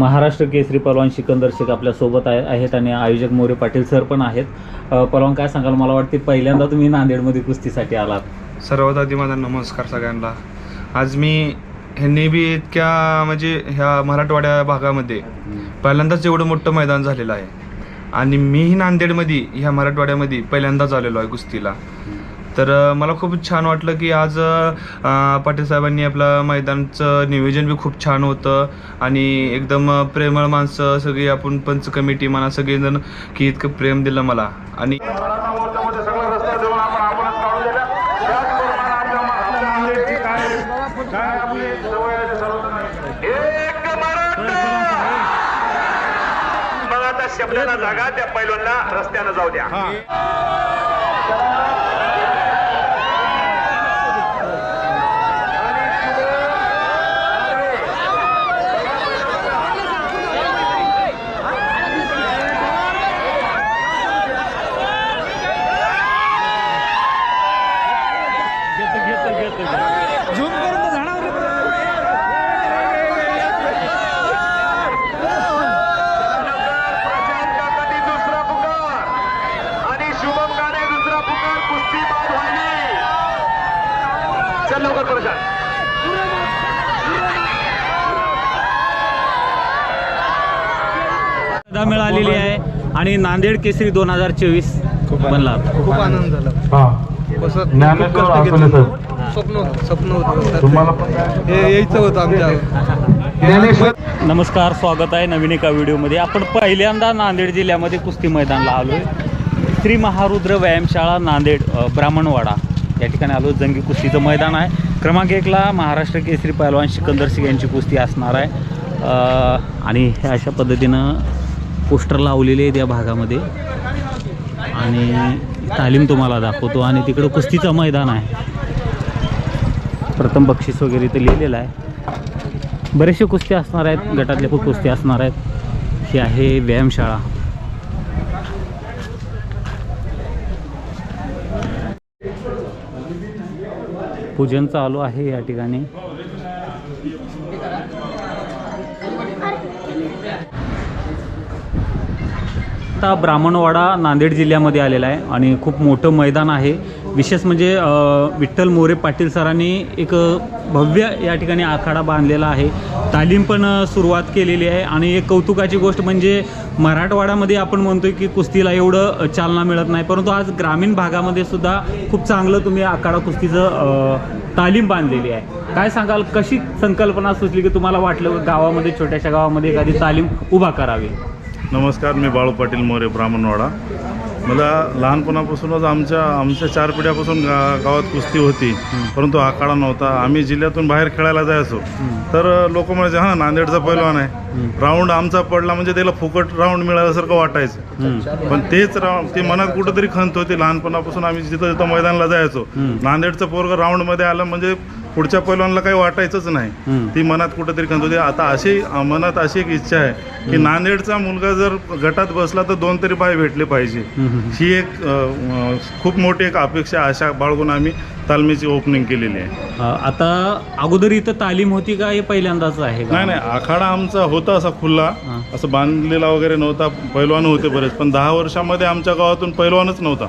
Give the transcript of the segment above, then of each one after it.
महाराष्ट्र केसरी पलवान सिकंदर शेख आपल्यासोबत आहे आहेत आणि आयोजक मोरे पाटील सर पण आहेत. पलवान काय सांगाल? मला वाटते पहिल्यांदा तुम्ही नांदेडमध्ये कुस्तीसाठी आलात. सर्वात आधी माझा नमस्कार सगळ्यांना. आज मी ह्यांनी बी इतक्या म्हणजे ह्या मराठवाड्या भागामध्ये पहिल्यांदाच एवढं मोठं मैदान झालेलं आहे. आणि मीही नांदेडमध्ये ह्या मराठवाड्यामध्ये पहिल्यांदाच आलेलो आहे कुस्तीला. तर मला खूप छान वाटलं की आज पाटील साहेबांनी आपलं मैदानचं नियोजन बी खूप छान होतं आणि एकदम प्रेमळ माणसं सगळी आपण पंच कमिटी म्हणा सगळेजण की इतकं प्रेम दिलं मला. आणि शब्दाला जागा त्या पैलवानला रस्त्यानं जाऊ द्या. स्पर्धा मिळालेली आहे. आणि नांदेड केसरी दोन हजार चोवीस बनला. खूप आनंद झाला. हा. स्वप्न होतं होतं? हे यायचं होतं आमच्या ज्ञानेश्वर नमस्कार स्वागत आहे नवीन एका व्हिडिओमध्ये. आपण पहिल्यांदा नांदेड जिल्ह्यामध्ये कुस्ती मैदानला आलो आहे श्री महारुद्र व्यायामशाळा नांदेड ब्राह्मणवाडा. या ठिकाणी आलो जंगी कुस्तीचं मैदान आहे. क्रमांक एकला महाराष्ट्र केसरी पैलवान सिकंदर सिंग यांची कुस्ती असणार आहे. आणि हे अशा पद्धतीनं पोस्टर लावलेले आहेत या भागामध्ये. आणि तालीम तुम्हाला दाखवतो. आणि तिकडं कुस्तीचं मैदान आहे. प्रथम बक्षीस वगैरे इथं लिहिलेलं आहे. बरेचसे कुस्ती असणार आहेत. गटातले खूप कुस्ती असणार आहेत. ही आहे व्यायामशाळा. पूजन चालू आहे या ठिकाणी. आता ब्राह्मणवाडा नांदेड जिल्ह्यामध्ये आलेला आहे आणि खूप मोठं मैदान आहे. विशेष म्हणजे विठ्ठल मोरे पाटील सरांनी एक भव्य या ठिकाणी आखाडा बांधलेला आहे. तालीम पण सुरुवात केलेली आहे आणि एक कौतुकाची गोष्ट म्हणजे मराठवाड्यामध्ये आपण म्हणतो की कुस्तीला एवढं चालना मिळत नाही. परंतु आज ग्रामीण भागामध्ये सुद्धा खूप चांगलं तुम्ही आखाडा कुस्तीचं तालीम बांधलेली आहे. काय सांगाल? कशी संकल्पना सुचली की तुम्हाला वाटलं गावामध्ये छोट्याशा गावामध्ये एखादी तालीम उभा करावी? नमस्कार मी बाळू पाटील मोरे ब्राह्मणवाडा. मला लहानपणापासूनच आमच्या आमच्या चार पिढ्यापासून गा गावात कुस्ती होती. परंतु हा काळा नव्हता. आम्ही जिल्ह्यातून बाहेर खेळायला जायचो. तर लोक म्हणायचे हां नांदेडचा पैलवान आहे. राऊंड आमचा पडला म्हणजे त्याला फुकट राऊंड मिळाल्यासारखं वाटायचं. पण तेच राऊंड ते मनात कुठंतरी खंत होती. लहानपणापासून आम्ही जिथं जिथं मैदानाला जायचो. नांदेडचं पोरग राऊंडमध्ये आलं म्हणजे पुढच्या पैलवानला काही वाटायचंच नाही. ती मनात कुठंतरी होती आता अशी मनात अशी एक इच्छा आहे की नांदेडचा मुलगा जर गटात बसला तर दोन तरी पाय भेटले पाहिजे. ही एक खूप मोठी एक अपेक्षा आशा बाळगून आम्ही तालमीची ओपनिंग केलेली आहे. अ, आता अगोदर इथं तालीम होती का? हे पहिल्यांदाच आहे का? नाही नाही आखाडा आमचा होता असा खुल्ला हां. असं बांधलेला वगैरे नव्हता. पैलवान होते बरेच. पण दहा वर्षामध्ये आमच्या गावातून पैलवानच नव्हता.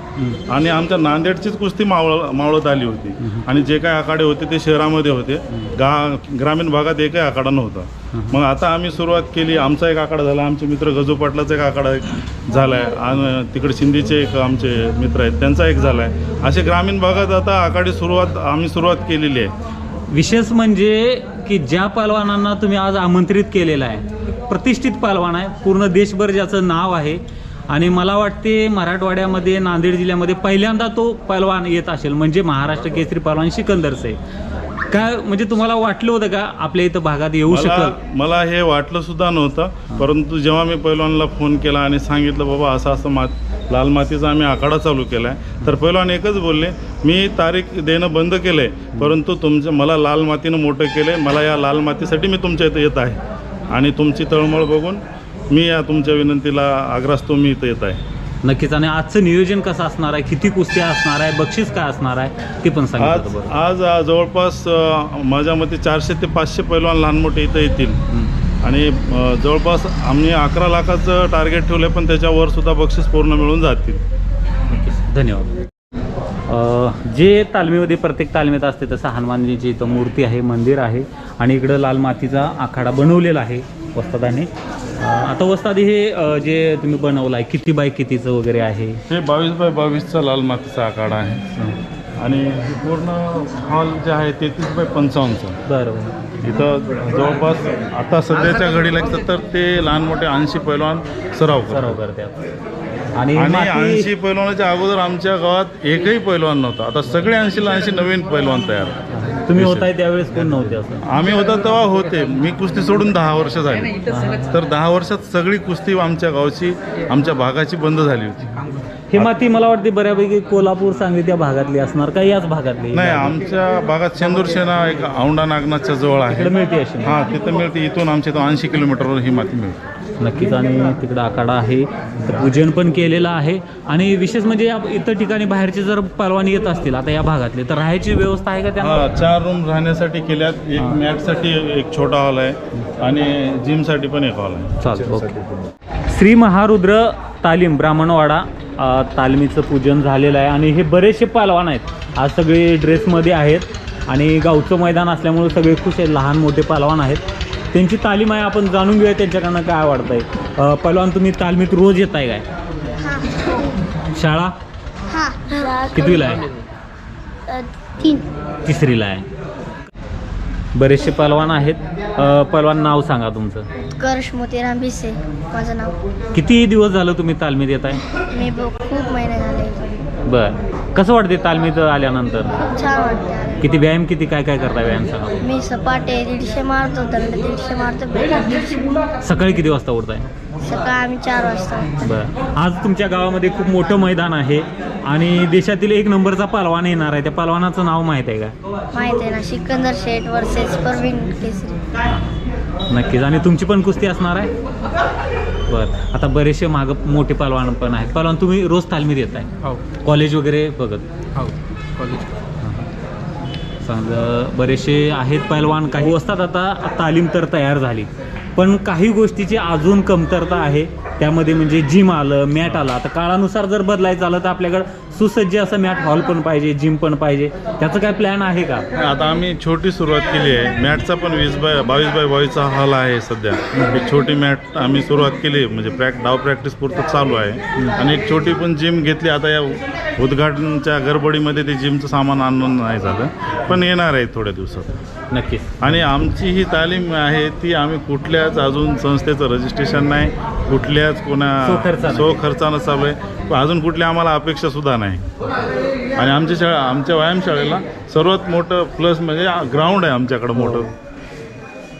आणि आमच्या नांदेडचीच कुस्ती मावळ मावळत आली होती. आणि जे काही आखाडे होते ते शहरामध्ये होते. गा ग्रामीण भागात एकही आखाडा नव्हता. मग आता आम्ही सुरुवात केली. आमचा एक आकडा झाला. आमचे मित्र गजू पाटलाचा एक आकडा एक झाला आहे आणि तिकडे शिंदेचे एक आमचे मित्र आहेत. त्यांचा एक झाला आहे असे ग्रामीण भागात आता आखाडी सुरुवात आम्ही सुरुवात केलेली आहे. विशेष म्हणजे की ज्या पालवानांना तुम्ही आज आमंत्रित केलेलं आहे प्रतिष्ठित पालवान आहे पूर्ण देशभर ज्याचं नाव आहे. आणि मला वाटते मराठवाड्यामध्ये नांदेड जिल्ह्यामध्ये पहिल्यांदा तो पहलवान येत असेल. म्हणजे महाराष्ट्र केसरी पहलवान सिकंदरचे. काय म्हणजे तुम्हाला वाटलं होतं का आपल्या इथं भागात येऊ मला शकल? मला हे वाटलं सुद्धा नव्हतं परंतु जेव्हा मी पैलवानला फोन केला आणि सांगितलं बाबा असं असं मात लाल मातीचा आम्ही आखाडा चालू केला आहे तर पैलवान एकच बोलले मी तारीख देणं बंद केलं आहे परंतु तुमचं मला लाल मातीनं मोठं केलं आहे मला या लाल मातीसाठी मी तुमच्या इथं येत आहे. आणि तुमची तळमळ बघून मी या तुमच्या विनंतीला आग्रास्तो मी इथं येत आहे. नक्कीच. आणि आजचं नियोजन कसं असणार आहे? किती कुस्त्या असणार आहे? बक्षीस काय असणार आहे? ते पण आज बरं आज अ, जवळपास अ, माझ्या मते चारशे ते पाचशे पैलवान लहान मोठे इथं येतील. आणि अ, जवळपास आम्ही अकरा लाखाचं टार्गेट ठेवलं आहे पण त्याच्यावर सुद्धा बक्षीस पूर्ण मिळून जातील. नक्कीच. धन्यवाद. अ, जे तालमीमध्ये प्रत्येक तालमीत असते तसं हनुमानजीची इथं मूर्ती आहे मंदिर आहे. आणि इकडं लाल मातीचा आखाडा बनवलेला आहे वस्तादाने. आता वस्तादी हे जे तुम्ही बनवलं आहे किती बाय कितीचं वगैरे आहे? हे बावीस बाय बावीसचा लाल मातीचा आखाडा आहे. आणि पूर्ण हॉल जे आहे तेहतीस बाय पंचावन्नचा. बरं इथं जवळपास आता सध्याच्या घडीला तर ते लहान मोठे ऐंशी पैलवान सराव सराव करतात. आणि ऐंशी पैलवानाच्या अगोदर आमच्या गावात एकही पैलवान नव्हता. आता सगळे ऐंशीला ऐंशी नवीन पैलवान तयार तुम्ही होताय त्यावेळेस कोण नव्हते असं? आम्ही होता तेव्हा होते. मी कुस्ती सोडून दहा वर्ष झाली. तर दहा वर्षात सगळी कुस्ती आमच्या गावची आमच्या भागाची बंद झाली होती. ही माती मला वाटते बऱ्यापैकी कोल्हापूर सांगली त्या भागातली असणार का याच भागातली? नाही आमच्या भागात शेंदूर शेना एक औंढा नागनाथच्या जवळ आहे. इकडे मिळते अशी. हा तिथं मिळते. इथून आमच्या इथं ऐंशी किलोमीटरवर ही माती मिळते. नक्कीच आणि तिकडं आखाडा आहे. पूजन पण केलेलं आहे. आणि विशेष म्हणजे या इतर ठिकाणी बाहेरचे जर परवान येत असतील आता या भागातले तर राहायची व्यवस्था आहे का त्यांना? हा चार रूम राहण्यासाठी केल्यात. एक मॅटसाठी एक छोटा हॉल आहे आणि जिमसाठी पण एक हॉल आहे. चालतं ओके. श्री महारुद्र तालीम ब्राह्मणवाडा अ, तालमीचं पूजन झालेलं आहे. आणि हे बरेचसे पालवान आहेत. आज सगळे ड्रेसमध्ये आहेत. आणि गावचं मैदान असल्यामुळे सगळे खुश आहेत. लहान मोठे पालवान आहेत. त्यांची तालीम आहे आपण जाणून घेऊया त्यांच्याकडनं काय आवडतं आहे पलवान तुम्ही तालमीत रोज येत आहे काय शाळा? कितवीला आहे? तिसरीला आहे. बरेचसे पलवान आहेत. पलवान नाव सांगा तुमचं. कर्ष मोतीराम भिसे माझं नाव. किती दिवस झालं तुम्ही तालमीत येत आहे मी खूप महिने झाले. बरं. कसं वाटते तालमीत आल्यानंतर? छान वाटते. किती व्यायाम किती काय काय करता व्यायाम सांगा मी सपाटे दीडशे मारतो दंड दीडशे मारतो बेटा. दीडशे सकाळी किती वाजता उठताय? सकाळ आम्ही चार वाजता. बरं. आज तुमच्या गावामध्ये खूप मोठं मैदान आहे आणि देशातील एक नंबरचा पालवान येणार आहे. त्या पालवानाचं नाव माहीत आहे का? माहीत आहे ना सिकंदर शेठ वर्सेस परवीन केसरी. नक्कीच. आणि तुमची पण कुस्ती असणार आहे? बरं. आता बरेचसे मागं मोठे पालवान पण आहेत. पालवान तुम्ही रोज तालमीत येत आहे हो. कॉलेज वगैरे बघत? हो कॉलेज. बरेचसे आहेत पैलवान काही असतात आता तालीम तर तयार झाली. पण काही गोष्टीची अजून कमतरता आहे. त्यामध्ये म्हणजे जिम आलं मॅट आलं. आता काळानुसार जर बदलायचं आलं तर आपल्याकडं सुसज्ज असं मॅट हॉल पण पाहिजे जिम पण पाहिजे. त्याचं काय प्लॅन आहे का? आता आम्ही छोटी सुरुवात केली आहे. मॅटचा पण वीस बाय बावीस बाय बावीसचा हॉल आहे सध्या. एक छोटी मॅट आम्ही सुरुवात केली म्हणजे प्रॅक डाव प्रॅक्टिस पुरतं चालू आहे. आणि एक छोटी पण जिम घेतली आता या उद्घाटनच्या गडबडीमध्ये ते जिमचं सामान आणून नाही झालं. पण येणार आहे थोड्या दिवसात. नक्कीच आणि आमची ही तालीम आहे ती आम्ही कुठल्याच अजून संस्थेचं रजिस्ट्रेशन नाही. कुठल्याच कोणा. सो खर्चानं. चालू आहे. अजून कुठली आम्हाला अपेक्षा सुद्धा नाही. आणि आमच्या शाळा आमच्या व्यायामशाळेला सर्वात मोठं प्लस म्हणजे ग्राउंड आहे आमच्याकडं मोठं. हो.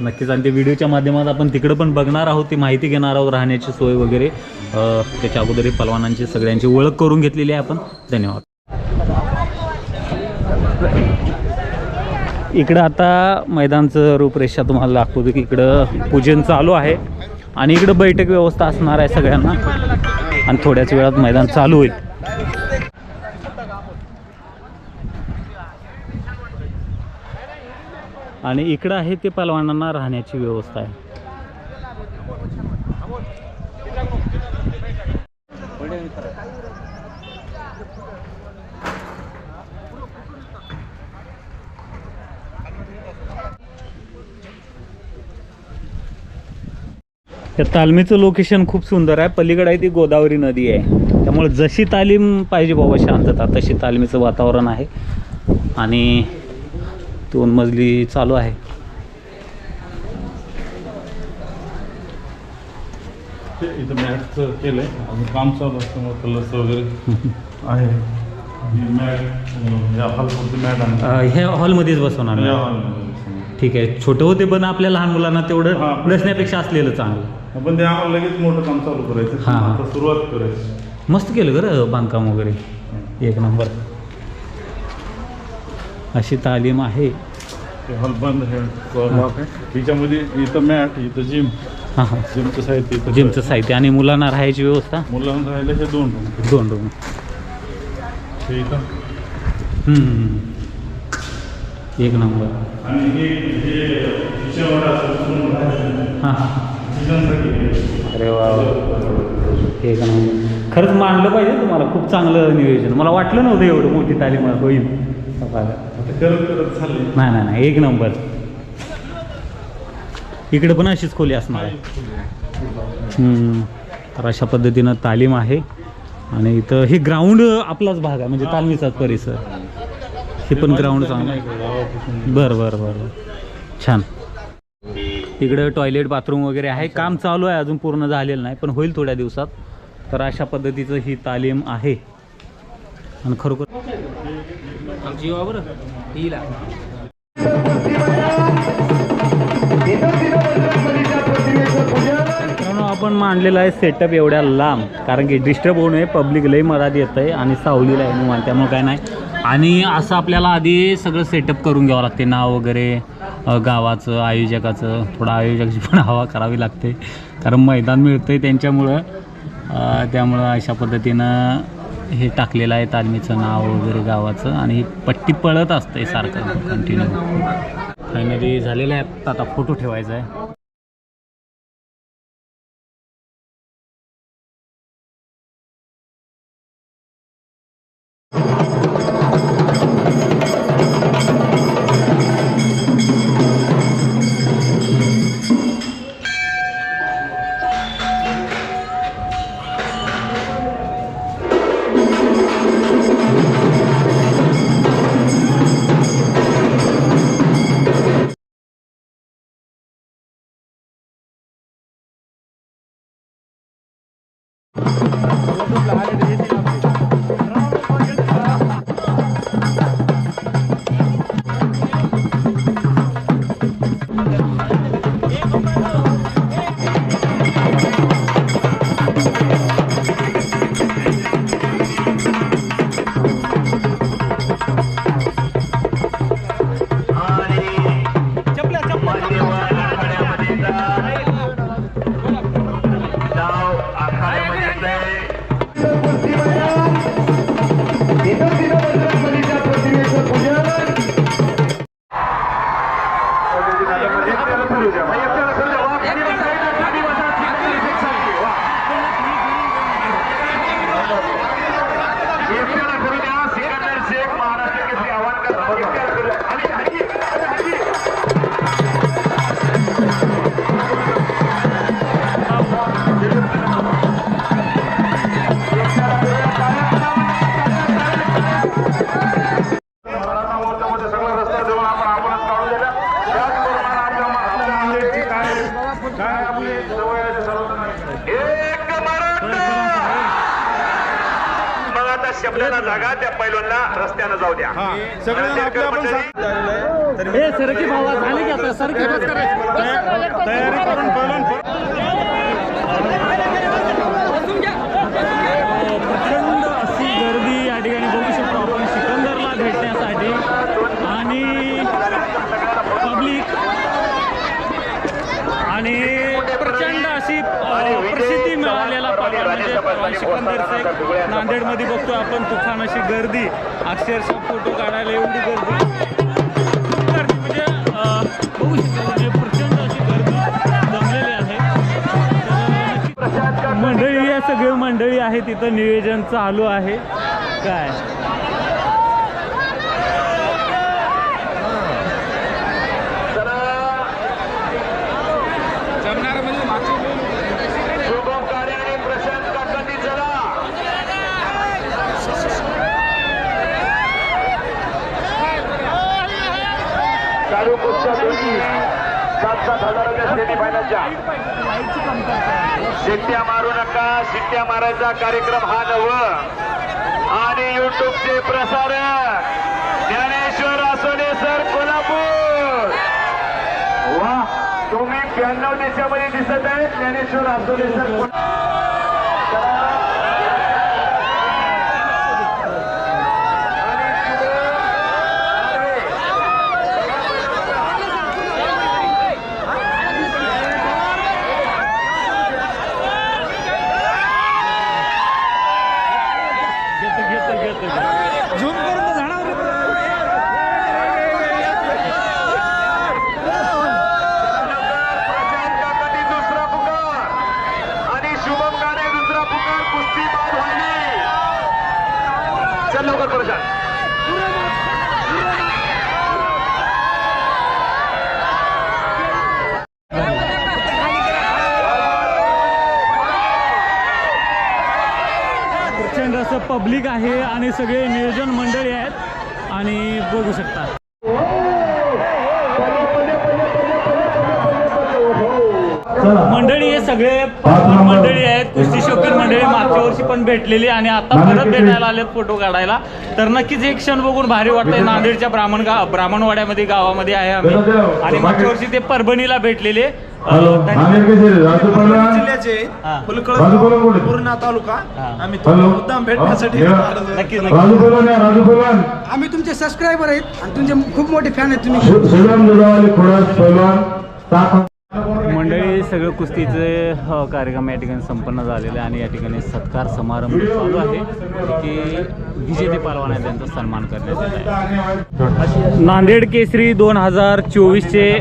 नक्कीच. आणि ते व्हिडिओच्या माध्यमात आपण तिकडं पण बघणार आहोत ती माहिती घेणार आहोत राहण्याची सोय वगैरे. त्याच्या अगोदर पलवानांची सगळ्यांची ओळख करून घेतलेली आहे आपण. धन्यवाद. इकडं आता मैदानचं रूपरेषा तुम्हाला दाखवतो की इकडं पूजन चालू आहे. आणि इकडं बैठक व्यवस्था असणार आहे सगळ्यांना. आणि थोड्याच वेळात मैदान चालू होईल. आणि इकडं आहे ते पलवानांना राहण्याची व्यवस्था आहे. त्या तालमीचं लोकेशन खूप सुंदर आहे. पलीकडे आहे ती गोदावरी नदी आहे. त्यामुळे जशी तालीम पाहिजे बाबा शांतता तशी तालमीचं वातावरण आहे. आणि दोन मजली चालू आहे. ते इथं मॅटचं केलं आहे अजून काम चालू असल्यामुळे वगैरे आहे. ही मॅट या हॉलपुरती मॅट ह्या हॉलमध्येच बसवणार या ना? हॉलमध्ये ठीक आहे. छोटं होते पण आपल्या लहान मुलांना तेवढं. बसण्यापेक्षा असलेलं चांगलं. आपण ते आम्हाला लगेच मोठं काम चालू करायचं. हां, सुरुवात करायची. मस्त केलं बरं बांधकाम वगैरे. एक नंबर. अशी तालीम आहे. ते हॉल बंद आहे लॉक आहे हिच्यामध्ये इथं मॅट इथं जिम. हां हां. जिमचं साहित्य जिमचं साहित्य. आणि मुलांना राहायची व्यवस्था? मुलांना राहिले हे दोन room. दोन रूम. एक नंबर. आणि हे हां अरे वा हे का नाही खरंच मानलं पाहिजे तुम्हाला. खूप चांगलं नियोजन. मला वाटलं नव्हतं एवढं मोठी तालीम होईल. आता करत करत चालले. नाही नाही नाही एक नंबर. इकडे पण अशीच खोली असणार आहे. तर अशा पद्धतीनं तालीम आहे. आणि इथं हे ग्राउंड आपलाच भाग आहे म्हणजे तालमीचाच परिसर. हे पण ग्राउंड चांगलं आहे. बरं बरं बरं छान. इकडं टॉयलेट बाथरूम वगैरे आहे. काम चालू आहे अजून पूर्ण झालेलं नाही पण होईल थोड्या दिवसात. तर अशा पद्धतीचं ही तालीम आहे. आणि खरोखर आमची युवा बरं आपण मांडलेला आहे सेटअप एवढ्या लांब कारण की डिस्टर्ब होऊ नये पब्लिक लई मराठी येत आहे आणि सावलीला आहे निवांत त्यामुळे काय नाही. आणि असं आपल्याला आधी सगळं सेटअप करून घ्यावं लागते नाव वगैरे गावाचं आयोजकाचं थोडं आयोजकाची पण हवा करावी लागते. कारण मैदान मिळतं आहे त्यांच्यामुळं त्यामुळं अशा पद्धतीनं हे टाकलेलं आहे तालमीचं नाव वगैरे गावाचं आणि ही पट्टी पळत असते सारखं कंटिन्यू फायनली झालेलं आहे. आता फोटो ठेवायचा आहे. रस्त्यानं जाऊ द्या. सगळ्यांना हे सरकी भावा झाले की आता? सरकी तयारी करून पहिलं प्रचंड अशी गर्दी या ठिकाणी बघू शकतो आपण सिकंदरला भेटण्यासाठी आणि पब्लिक आणि प्रचंड अशी अ, प्रसिद्धी मिळालेला पाहिजे पवन सिकंदर शेख नांदेडमध्ये बघतो आपण तुफान अशी गर्दी. अक्षरशः फोटो काढायला एवढी गर्दी. म्हणजे अ, बघू शकतो म्हणजे प्रचंड अशी गर्दी जमलेली आहे. तर नक्की मंडळी या सगळे मंडळी आहे तिथं नियोजन चालू आहे. काय चला. शुभम काळे आणि प्रशांत काकांनी चला चालू कुस्त्या दोन्ही सात सात हजाराच्या सेमीफायनलच्या शिट्ट्या मारू नका शिट्ट्या मारायचा कार्यक्रम हा नव आणि युट्यूबचे प्रसारक ज्ञानेश्वर आसोने सर कोल्हापूर. वा तुम्ही ब्याण्णव देशामध्ये दिसत आहे ज्ञानेश्वर आसोने सर पब्लिक आहे आणि सगळे नियोजन मंडळी आहेत आणि बघू शकता. मंडळी हे सगळे मंडळी आहेत. कुस्ती शौकीन मंडळी मागच्या वर्षी पण भेटलेली आणि आता परत भेटायला आलेत फोटो काढायला. तर नक्कीच एक क्षण बघून भारी वाटतंय. नांदेडच्या ब्राह्मण गाव ब्राह्मणवाड्यामध्ये गावामध्ये आहे आम्ही. आणि मागच्या वर्षी ते परभणीला भेटलेले. जिल्ह्याचे हा. फुलकळ पूर्णा तालुका हा. आम्ही मुद्दाम भेटण्यासाठी तुमचे सबस्क्रायबर आहेत आणि तुमचे खूप मोठे फॅन आहेत तुम्ही. मंडळी सगळं कुस्तीचे अ, कार्यक्रम या ठिकाणी संपन्न झालेले आहे आणि या ठिकाणी सत्कार समारंभ चालू आहे. की विजेते पालवान आहे त्यांचा सन्मान करण्यात येत आहे. नांदेड केसरी दोन हजार चोवीसचे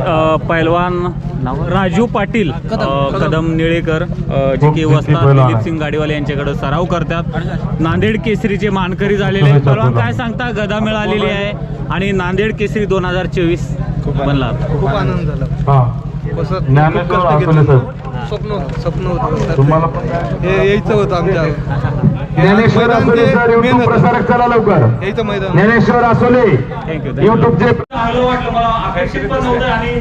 पैलवान नाव? राजू पाटील अ, कदम. निळेकर अ, जे की वस्ता दिलीप सिंग गाडीवाले यांच्याकडे सराव करतात. नांदेड केसरीचे मानकरी झालेले आहेत. पैलवान काय सांगता? गदा मिळालेली आहे. आणि नांदेड केसरी दोन हजार चोवीस बनला. खूप आनंद झाला. स्वप्न होतं स्वप्न होतं. तुम्हाला हे यायचं होतं आमच्या. Dnyaneshwar Asole sir YouTube. प्रसारक चला लवकर. ज्ञानेश्वर असोले थँक्यू युट्यूबचे चांगलं वाटलं मला अपेक्षित पण नव्हतं आणि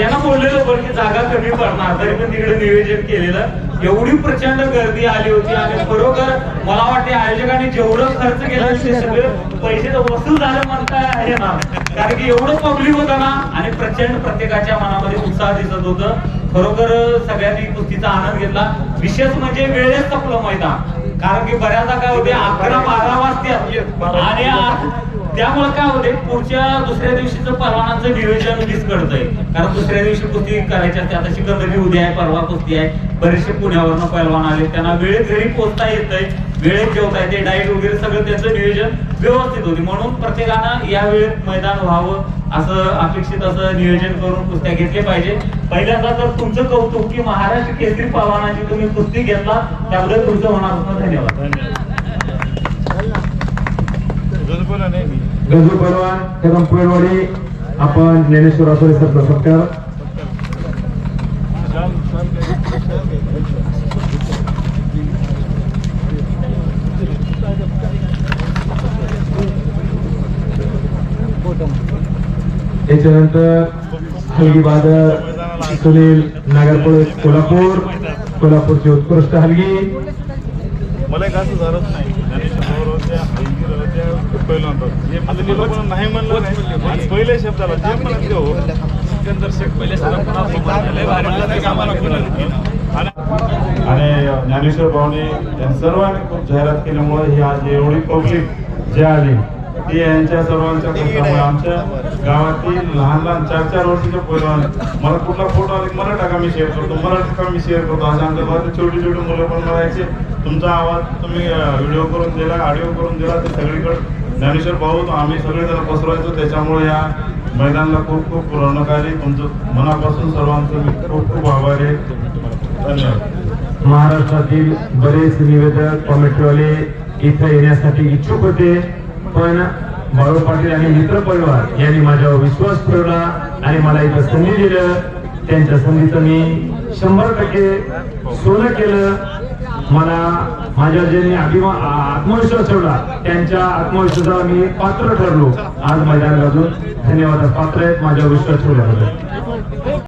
यांना बोललेलं पण की जागा कमी पडणार तरी पण तिकडे नियोजन केलेलं. एवढी प्रचंड गर्दी आली होती आणि खरोखर मला वाटते आयोजकांनी जेवढं खर्च केला ते सगळे पैसे तर वसूल झाले म्हणता आहे ना. कारण की एवढं पब्लिक होतं ना आणि प्रचंड प्रत्येकाच्या मनामध्ये उत्साह दिसत होतं. खरोखर सगळ्यांनी कुस्तीचा आनंद घेतला. विशेष म्हणजे वेळेत संपलं मैदान. कारण की बऱ्याचदा काय होते अकरा बारा वाजतात आणि त्यामुळे काय होते पुढच्या दुसऱ्या दिवशीचं परवानाचं नियोजन विस्कळतंय कारण दुसऱ्या दिवशी कुस्ती करायची असते आता सिकंदरी उद्या आहे परवा कुस्ती आहे. बरेचसे पुण्यावरनं पैलवान आले त्यांना वेळेत घरी पोहोचता येत आहे वेळेत जेवता येते डाईट वगैरे सगळं त्यांचं नियोजन व्यवस्थित होते. म्हणून प्रत्येकानं या वेळेत मैदान व्हावं असं अपेक्षित असं नियोजन करून कुस्त्या घेतले पाहिजे. पहिल्यांदा तर तुमचं कौतुक की महाराष्ट्र केसरी पहलवानाची तुम्ही कुस्ती घेतला त्याबद्दल तुमचं मनापासून धन्यवाद. गजू परवान कदम आपण ज्ञानेश्वर सत्कार त्याच्यानंतर हलगी बादर सुनील नागरपुर कोल्हापूर. कोल्हापूरची उत्कृष्ट हलगी. मला एक असं झालंच नाही. ज्ञानेश्वर नाही म्हणलं आणि शब्दाला जे म्हणत हो सिकंदर शेख पहिले आणि ज्ञानेश्वर भावने या सर्वांनी खूप जाहिरात केल्यामुळे ही आज एवढी पब्लिक जी आली. ती यांच्या सर्वांच्या कष्टामुळे आमच्या गावातील लहान लहान चार चार वर्षाच्या पहिलवान मला कुठला फोटो आला मला टाका मी शेअर करतो मला टाका मी शेअर करतो. अशा आमच्या गावातील छोटी छोटी मुलं पण म्हणायचे तुमचा आवाज तुम्ही व्हिडिओ करून दिला ऑडिओ करून दिला ते सगळीकडे ज्ञानेश्वर भाऊ आम्ही सगळेजण पसरवायचो त्याच्यामुळे या मैदानाला खूप खूप आली. तुमचं मनापासून सर्वांचं मी खूप खूप आभारी आहे. धन्यवाद. महाराष्ट्रातील बरेच निवेदक कॉमेंटवाले इथं येण्यासाठी इच्छुक होते. पण बाळू पाटील आणि मित्र परिवार यांनी माझ्यावर विश्वास ठेवला आणि मला इथं संधी दिलं. त्यांच्या संधीचं मी शंभर टक्के सोनं केलं. मला माझ्या ज्यांनी अभिमान आत्मविश्वास ठेवला त्यांच्या आत्मविश्वासाला मी पात्र ठरलो. आज माझ्या अजून धन्यवाद पात्र आहेत माझ्यावर विश्वास ठेवल्याबद्दल.